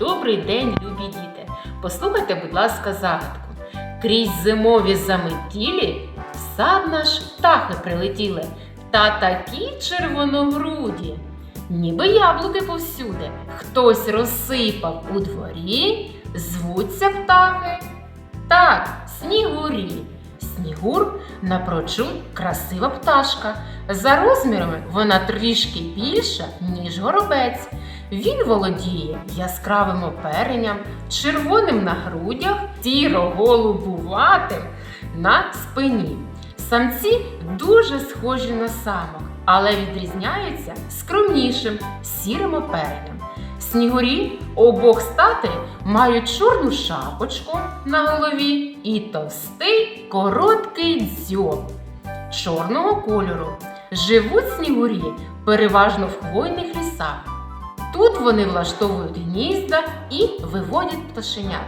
Добрий день, любі діти! Послухайте, будь ласка, загадку. Крізь зимові заметілі в сад наш птахи прилетіли, та такі червоногруді, ніби яблуки повсюди. Хтось розсипав у дворі, звуться птахи. Так, снігурі. Снігур напрочуд красива пташка. За розмірами вона трішки більша, ніж горобець. Він володіє яскравим оперенням, червоним на грудях, сіро-голубуватим на спині. Самці дуже схожі на самок, але відрізняються скромнішим сірим оперенням. Снігурі обох стати мають чорну шапочку на голові і товстий короткий дзьоб чорного кольору. Живуть снігурі переважно в хвойних лісах. Тут вони влаштовують гнізда і виводять пташенят.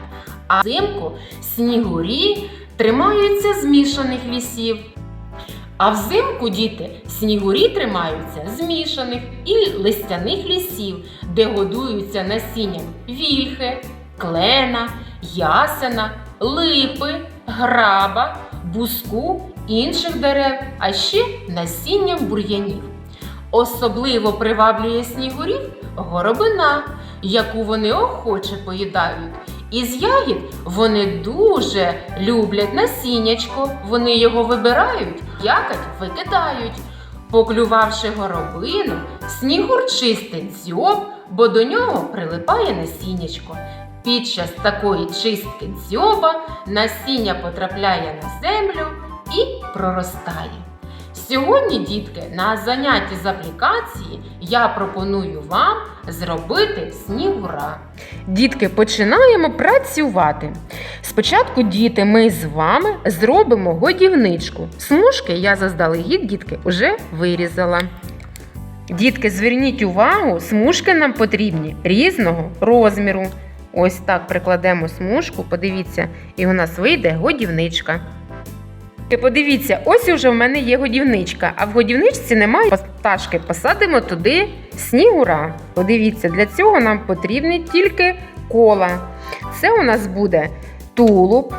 А взимку снігурі тримаються змішаних лісів. А взимку діти снігурі тримаються змішаних і листяних лісів, де годуються насінням вільхи, клена, ясена, липи, граба, буску, інших дерев, а ще насінням бур'янів. Особливо приваблює снігурів горобина, яку вони охоче поїдають. Із ягід вони дуже люблять насіннячко, вони його вибирають, якать викидають. Поклювавши горобину, снігур чистить дзьоб, бо до нього прилипає насіннячко. Під час такої чистки дзьоба насіння потрапляє на землю і проростає. Сьогодні, дітки, на занятті з аплікації я пропоную вам зробити снігура. Дітки, починаємо працювати. Спочатку, діти, ми з вами зробимо годівничку. Смужки я заздалегідь, дітки, вже вирізала. Дітки, зверніть увагу, смужки нам потрібні різного розміру. Ось так прикладемо смужку, подивіться, і у нас вийде годівничка. Подивіться, ось уже в мене є годівничка, а в годівничці немає пташки. Посадимо туди снігура. Подивіться, для цього нам потрібні тільки кола. Це у нас буде тулуб.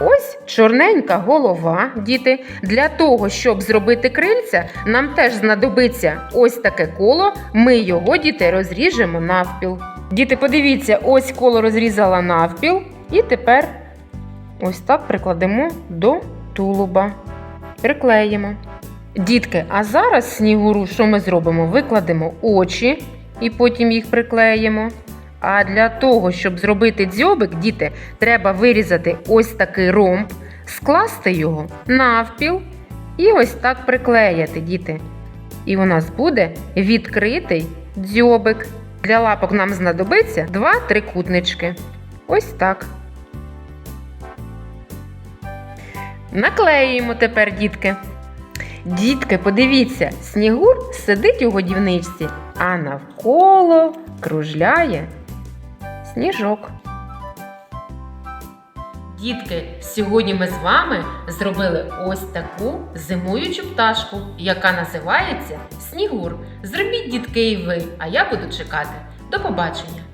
Ось чорненька голова, діти. Для того, щоб зробити крильця, нам теж знадобиться ось таке коло. Ми його, діти, розріжемо навпіл. Діти, подивіться, ось коло розрізала навпіл, і тепер ось так прикладемо до тулуба. Приклеїмо. Дітки, а зараз снігуру, що ми зробимо? Викладемо очі і потім їх приклеїмо. А для того, щоб зробити дзьобик, діти, треба вирізати ось такий ромб, скласти його навпіл і ось так приклеїти, діти. І у нас буде відкритий дзьобик. Для лапок нам знадобиться два трикутнички. Ось так. Наклеюємо тепер, дітки. Дітки, подивіться, снігур сидить у годівничці, а навколо кружляє сніжок. Дітки, сьогодні ми з вами зробили ось таку зимуючу пташку, яка називається снігур. Зробіть, дітки, і ви, а я буду чекати. До побачення!